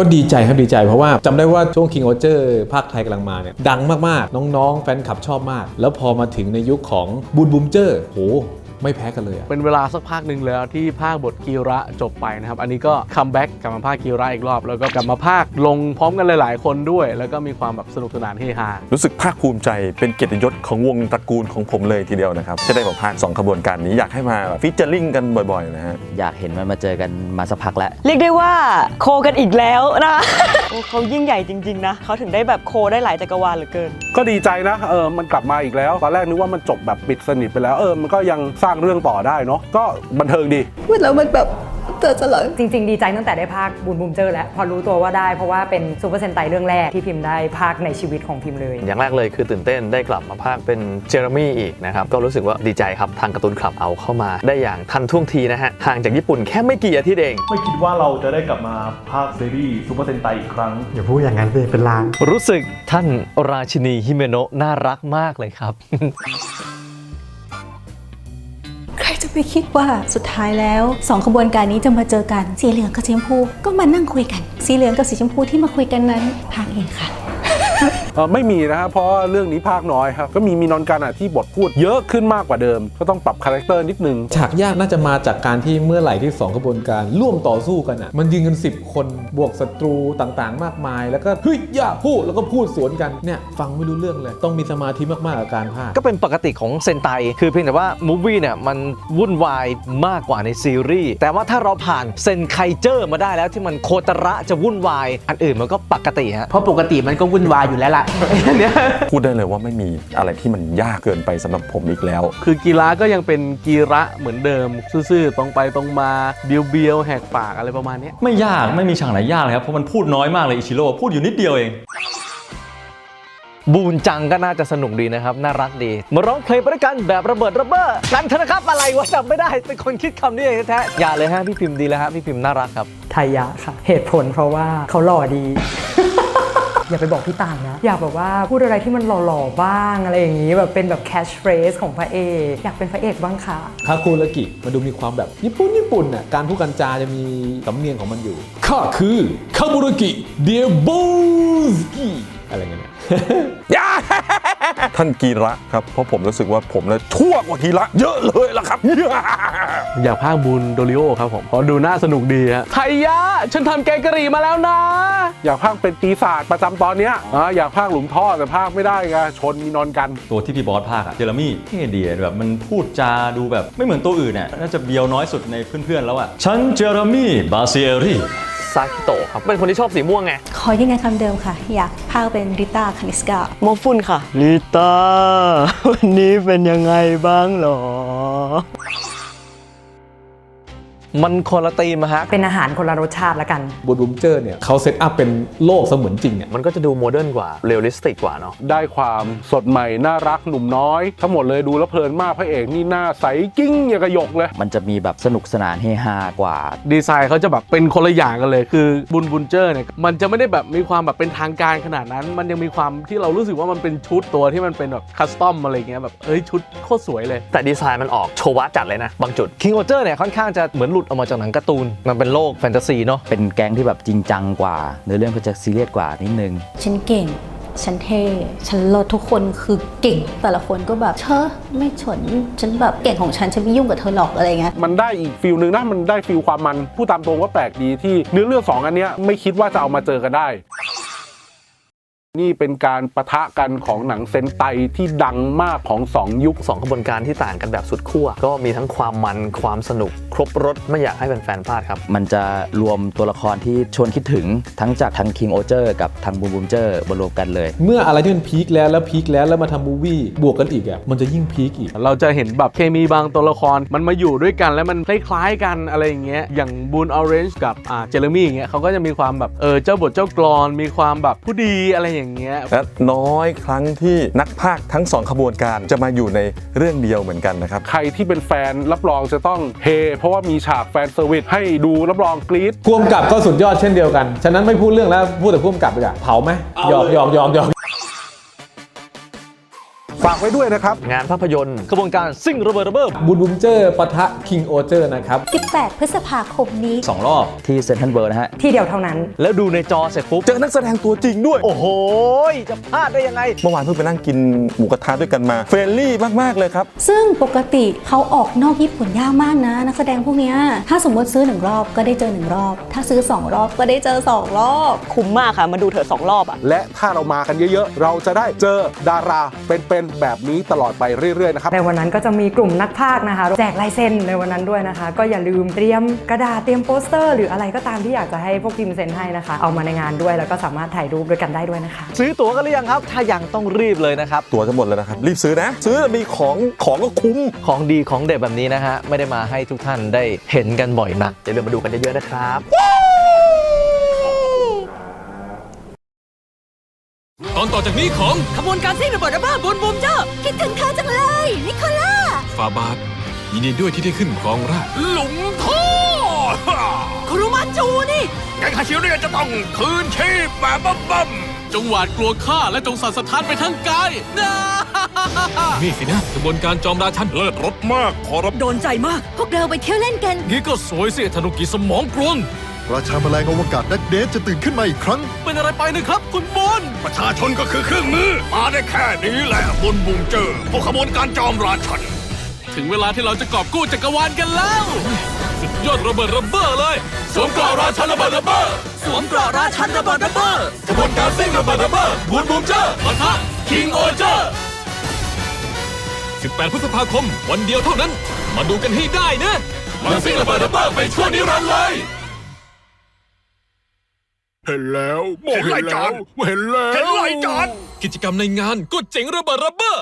ก็ดีใจครับดีใจเพราะว่าจำได้ว่าช่วง King o เจอร์ภาคไทยกำลังมาเนี่ยดังมากๆ น้องๆ แฟนคลับชอบมาก แล้วพอมาถึงในยุคของบูนบูมเจอร์โห ไม่แพ้กันเลยอะเป็นเวลาสักพักหนึ่งแล้วที่ภาคบทกีระจบไปนะครับ อันนี้ก็คัมแบ็กกลับมาภาคกีระอีกรอบ แล้วก็กลับมาภาคลงพร้อมกันหลาย ๆ คนด้วย แล้วก็มีความแบบสนุกสนานเฮฮารู้สึกภาคภูมิใจเป็นเกียรติยศของวงตระกูลของผมเลยทีเดียวนะครับจะได้มาภาคสองขบวนการนี้อยากให้มาฟิชเจอริงกันบ่อย ๆ นะฮะอยากเห็นมันมาเจอกันมาสักพักแล้วเรียกได้ว่าโคกันอีกแล้วนะโอ้เขายิ่งใหญ่จริง ๆ นะเขาถึงได้แบบโคได้หลายจักรวาลเหลือเกิน ก็ดีใจนะเออมันกลับมาอีกแล้วตอนแรกนึกว่ามันจบแบบปิดสนิทไปแล้วเออมันก็ยังสร้างเรื่องต่อได้เนาะก็บันเทิงดีพูดแล้วมันแบบเตือนสลอยจริง ๆ ดีใจตั้งแต่ได้ภาคบูนบูมเจอร์แล้ว พอรู้ตัวว่าได้เพราะว่าเป็นซูเปอร์เซนไตเรื่องแรกที่พิมพ์ได้ภาคในชีวิตของพิมพ์เลย อย่างแรกเลยคือตื่นเต้นได้กลับมาภาคเป็นเจอร์มี่อีกนะครับ ก็รู้สึกว่าดีใจครับทางการ์ตูนคลับเอาเข้ามา ได้อย่างทันท่วงทีนะฮะ ห่างจากญี่ปุ่นแค่ไม่กี่อาทิตย์เอง ไม่คิดว่าเราจะได้กลับมาภาคซีรีส์ซูเปอร์เซนไตอีกครั้งอย่าพูดอย่างนั้นสิเป็นลางรู้สึกท่านราชินีฮิเมโนะน่ารักมากเลยครับใครจะ ไม่คิดว่าสุดท้ายแล้วสองขบวนการนี้จะมาเจอกันสีเหลืองกับสีชมพูก็มานั่งคุยกัน สีเหลืองกับสีชมพูที่มาคุยกันนั้นพางเองค่ะ ไม่มีนะครับเพราะว่าเรื่องนี้ภาคน้อยครับ ก็มีมีนอนกันอะที่บทพูดเยอะขึ้นมากกว่าเดิม ก็ต้องปรับคาแรคเตอร์นิดนึง ฉากยากน่าจะมาจากการที่เมื่อไหร่ที่สองขบวนการร่วมต่อสู้กันอะมันยิงกัน 10 คนบวกศัตรูต่างๆ มากมาย แล้วก็เฮ้ยอย่าพูดแล้วก็พูดสวนกันเนี่ยฟังไม่รู้เรื่องเลยต้องมีสมาธิมากๆกับการพากย์ก็เป็นปกติของเซนไตคือเพียงแต่ว่ามูฟวี่เนี่ยมันวุ่นวายมากกว่าในซีรีส์แต่ว่าถ้าเราผ่านเซนไคเจอร์มาได้แล้วที่มันโคตระจะวุ่นวายอันอื่นมันก็ปกติฮะเพราะปกติมันก็วุ่นวายอยู่แล้วล่ะเนี่ยพูดได้เลยว่าไม่มีอะไรที่มันยากเกินไปสำหรับผมอีกแล้ว คือกีระก็ยังเป็นกีระเหมือนเดิม ซื่อๆตรงไปตรงมาเบียวๆแหกปากอะไรประมาณเนี้ยไม่ยากไม่มีฉากไหนยากเลยครับ เพราะมันพูดน้อยมากเลยอิชิโร่พูดอยู่นิดเดียวเอง บูนจังก็น่าจะสนุกดีนะครับ น่ารักดี มาร้องเพลงไปด้วยกันแบบระเบิดระเบ้อกันเถอะนะครับอะไรวะจำไม่ได้เป็นคนคิดคำนี้เองแท้ๆอย่าเลยฮะพี่พิมพ์ดีแล้วฮะพี่พิมพ์น่ารักครับ ไทยะค่ะ เหตุผลเพราะว่าเขาหล่อดี อย่าไปบอกพี่ต่างนะ อยากแบบว่าพูดอะไรที่มันหล่อๆบ้างอะไรอย่างนี้แบบเป็นแบบแคชเฟรสของพระเอกอยากเป็นพระเอกบ้างค่ะคาคูรากิมันดูมีความแบบญี่ปุ่นญี่ปุ่นน่ะการพูดกันจาจะมีสำเนียงของมันอยู่ข้าคือคาบูรากิเดียบูสกิ อะไรเงี้ยท่านกีระครับ เพราะผมรู้สึกว่าผมเลยชั่วกว่ากีระเยอะเลยล่ะครับ อยากภาคบูนโดริโอครับผมเพราะดูน่าสนุกดีฮะไทยะ ฉันทำแกงกะหรี่มาแล้วนะ อยากภาคเป็นปีศาจประจำตอนเนี้ยอ่าอยากภาคหลุมท่อแต่ภาคไม่ได้ไงชนมีนอนกัน ตัวที่พี่บอสภาคอะเจอร์มี่เท่ดีอะแบบมันพูดจาดูแบบไม่เหมือนตัวอื่นน่ะน่าจะเบียวน้อยสุดในเพื่อนๆแล้วอะฉันเจอร์มี่บาเซียรี ซาคิโตะครับเป็นคนที่ชอบสีม่วงไง ขอยืนยันคำเดิมค่ะ อยากพากเป็นริต้าคานิสกาโมฟุนค่ะ ลิตาวันนี้เป็นยังไงบ้างหรอ มันคนละตีมอะฮะ เป็นอาหารคนละรสชาติละกัน บูบูมเจอร์เนี่ยเขาเซตอัพเป็นโลกเสมือนจริงอะมันก็จะดูโมเดิร์นกว่าเรียลลิสติกกว่าเนาะได้ความสดใหม่ น่ารักหนุ่มน้อย ทั้งหมดเลยดูแล้วเพลินมากพระเอกนี่หน้าใสกิ้งอย่างกระหยกเลย มันจะมีแบบสนุกสนานเฮฮากว่า ดีไซน์เขาจะแบบเป็นคนละอย่างกันเลย คือบุนบุนเจอร์เนี่ยมันจะไม่ได้แบบมีความแบบเป็นทางการขนาดนั้น มันยังมีความที่เรารู้สึกว่ามันเป็นชุดตัวที่มันเป็นแบบคัสตอมอะไรเงี้ยแบบเอ้ยชุดโคตรสวยเลย แต่ดีไซน์มันออกโชวะจัดเลยนะบางจุด King o เจอร์เนี่ยค่อนข้างจะเหมือนหลุดออกมาจากหนังการ์ตูน มันเป็นโลกแฟนตาซีเนาะเป็นแก๊งที่แบบจริงจังกว่าเนื้อเรื่องก็จะซีเรียสกว่านิดนึงฉันเก่งฉันเท่ ฉันเลิศทุกคนคือเก่ง แต่ละคนก็แบบเชอะไม่ฉนฉันแบบเก่งของฉัน ฉันไม่ยุ่งกับเธอหรอกอะไรเงี้ย มันได้อีกฟิลหนึ่งนะ มันได้ฟิลความมันพูดตามตรงว่าแปลกดีที่เนื้อเรื่องสองอันเนี้ยไม่คิดว่าจะเอามาเจอกันได้ นี่เป็นการประทะกันของหนังเซนไตที่ดังมากของสองยุคสองขบวนการที่ต่างกันแบบสุดขั้วก็มีทั้งความมันความสนุก ครบรถไม่อยากให้แฟนๆพลาดครับ มันจะรวมตัวละครที่ชวนคิดถึงทั้งจากทาง King o เจอร์กับทางบูมบูมเจอร์มารวมกันเลย เมื่ออะไรที่มันพีคแล้วแล้วพีคแล้วแล้วมาทำมูวี่บวกกันอีกอะมันจะยิ่งพีคอีก เราจะเห็นแบบเคมีบางตัวละครมันมาอยู่ด้วยกันแล้วมันคล้ายๆกันอะไรอย่างเงี้ยอย่างบูนออเรนจ์กับอ่าเจเรมี่อย่างเงี้ยเขาก็จะมีความแบบเออเจ้าบทเจ้ากรอนมีความแบบผู้ดีอะไรอย่างเงี้ยและน้อยครั้งที่นักพากย์ทั้งสองขบวนการจะมาอยู่ในเรื่องเดียวเหมือนกันนะครับ ใครที่เป็นแฟนรับรองจะต้องเฮเพราะว่ามีฉากแฟนเซอร์วิสให้ดูรับรองกรี๊ดพ่วงกับก็สุดยอดเช่นเดียวกัน ฉะนั้นไม่พูดเรื่องแล้วพูดแต่พ่วงกับดีกว่าเผาไหมหยอกหยอกหยอกหยอกฝากไว้ด้วยนะครับ งานภาพยนตร์ขบวนการซิ่งระเบิดระเบ้อบูนบูมเจอร์ปะทะคิงโอเจอร์นะครับ 18 พฤษภาคมนี้ สองรอบที่เซนทรัลเวิร์นะฮะ ที่เดียวเท่านั้น แล้วดูในจอเสร็จปุ๊บ เจอนักแสดงตัวจริงด้วย โอ้โห จะพลาดได้ยังไง เมื่อวานเพิ่งไปนั่งกินหมูกระทะด้วยกันมา เฟรนลี่มาก ๆ เลยครับ ซึ่งปกติเขาออกนอกญี่ปุ่นยากมากนะ นักแสดงพวกเนี้ยถ้าสมมติซื้อหนึ่งรอบก็ได้เจอหนึ่งรอบ ถ้าซื้อสองรอบก็ได้เจอสองรอบ คุ้มมากค่ะ มาดูเถอะสองรอบอะและถ้าเรามากันเยอะ ๆ เราจะได้เจอดาราเป็นๆแบบนี้ตลอดไปเรื่อยๆนะครับในวันนั้นก็จะมีกลุ่มนักพากย์นะคะ แจกลายเซ็นในวันนั้นด้วยนะคะ ก็อย่าลืมเตรียมกระดาษเตรียมโปสเตอร์ หรืออะไรก็ตามที่อยากจะให้พวกพิมพ์เซ็นให้นะคะ เอามาในงานด้วยแล้วก็สามารถถ่ายรูปด้วยกันได้ด้วยนะคะ ซื้อตั๋วกันหรือยังครับ ถ้ายังต้องรีบเลยนะครับตัวจะหมดแล้วนะครับรีบซื้อนะ ซื้อมีของของก็คุ้มของดีของเด็ดแบบนี้นะฮะไม่ได้มาให้ทุกท่านได้เห็นกันบ่อยนักอย่าลืมมาดูกันเยอะๆนะครับ ตอนต่อ จากนี้ของขบวนการซิ่งระเบิดระเบ้อบุญบุมเจ้า คิดถึงเธอจังเลย นิโคล่า ฟาบาทยินดีด้วยที่ได้ขึ้นครองราชย์หลุมท่อคุรุมาจูนี่ แกงคาชิเรียจะต้องคืนชีพแบบบัมบัมจงหวาดกลัวข้าและจงสั่นสะท้านไปทั้งกายนี่สินะกระบวนการจอมราชันเลิศรสมากขอรับโดนใจมาก พวกเราไปเที่ยวเล่นกัน งี้ก็สวยสิธนุกิสมองกลวงราชาแมลงอวกาศนักเดทจะตื่นขึ้นมาอีกครั้ง เป็นอะไรไปนะครับ คุณบนประชาชนก็คือเครื่องมือ มาได้แค่นี้แหละบนบุงเจอพวกขบวนการจอมราชัน ถึงเวลาที่เราจะกอบกู้จักรวาลกันแล้ว สุดยอดระเบิดระเบ้อเลย สวมเกราะราชันระเบิดระเบ้อสวมเกราะราชันระเบิดระเบ้อขบวนการซิ่งระเบิดระเบ้อบุญบุงเจอปะทะคิงโอเจอร์18 พฤษภาคมวันเดียวเท่านั้น มาดูกันให้ได้นะมาซิ่งระเบิดระเบ้อไปชั่วนิรันดร์เลย เห็นแล้วเห็นไรจานเห็นแล้ว เห็นไรจานกิจกรรมในงานก็เจ๋งระเบิดระเบ้อ